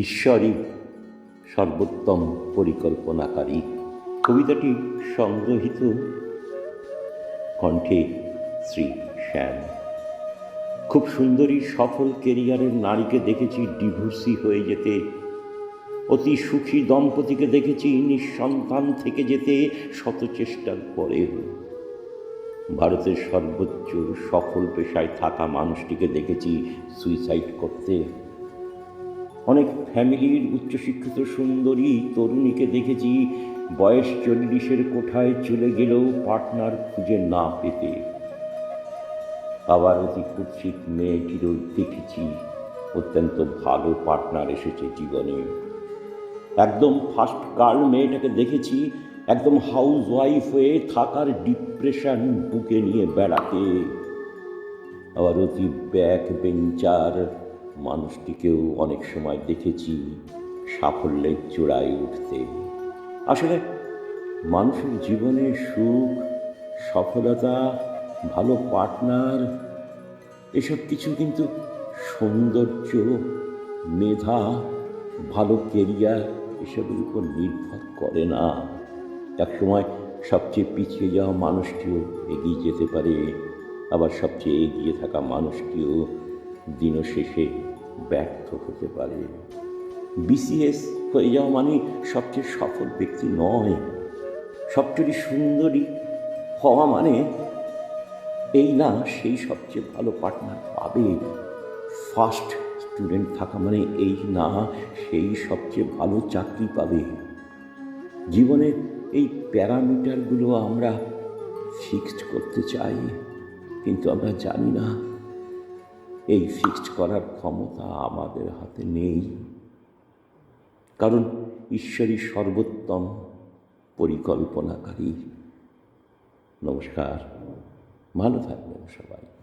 ঈশ্বরই সর্বোত্তম পরিকল্পনাকারী। কবিতাটি সংগ্রহীত কণ্ঠে শ্রী শ্যাম। খুব সুন্দরী সফল কেরিয়ারের নারীকে দেখেছি ডিভোর্সি হয়ে যেতে। অতি সুখী দম্পতিকে দেখেছি নিঃসন্তান থেকে যেতে। শত চেষ্টার পরেও ভারতের সর্বোচ্চ সফল পেশায় থাকা মানুষটিকে দেখেছি সুইসাইড করতে। অনেক ফ্যামিলির উচ্চশিক্ষিত সুন্দরী তরুণীকে দেখেছি, বয়স চল্লিশের কোঠায় চলে গেলেও পার্টনার খুঁজে না পেতে। আবার অতি কুৎসিত মেয়েটিরও দেখেছি, অত্যন্ত ভালো পার্টনার এসেছে জীবনে। একদম ফার্স্ট গার্ল মেয়েটাকে দেখেছি, একদম হাউস ওয়াইফ হয়ে থাকার ডিপ্রেশন বুকে নিয়ে বেড়াতে। আবার অতি ব্যাক বেঞ্চার মানুষটিকেও অনেক সময় দেখেছি সাফল্যের চূড়ায় উঠতে। আসলে মানুষের জীবনে সুখ, সফলতা, ভালো পার্টনার এসব কিছু কিন্তু সৌন্দর্য, মেধা, ভালো কেরিয়ার এসবের উপর নির্ভর করে না। এক সময় সবচেয়ে পিছিয়ে যাওয়া মানুষটিও এগিয়ে যেতে পারে, আবার সবচেয়ে এগিয়ে থাকা মানুষটিও দিনশেষে ব্যর্থ হতে পারে। বিসিএস হয়ে যাওয়া মানে সবচেয়ে সফল ব্যক্তি নয়। সবচেয়ে সুন্দরী হওয়া মানে এই না, সেই সবচেয়ে ভালো পার্টনার পাবে। ফার্স্ট স্টুডেন্ট থাকা মানে এই না, সেই সবচেয়ে ভালো চাকরি পাবে। জীবনে এই প্যারামিটারগুলো আমরা ফিক্সড করতে চাই, কিন্তু আমরা জানি না এই ফিক্সড করার ক্ষমতা আমাদের হাতে নেই। কারণ ঈশ্বরই সর্বোত্তম পরিকল্পনাকারী। নমস্কার, ভালো থাকবেন সবাই।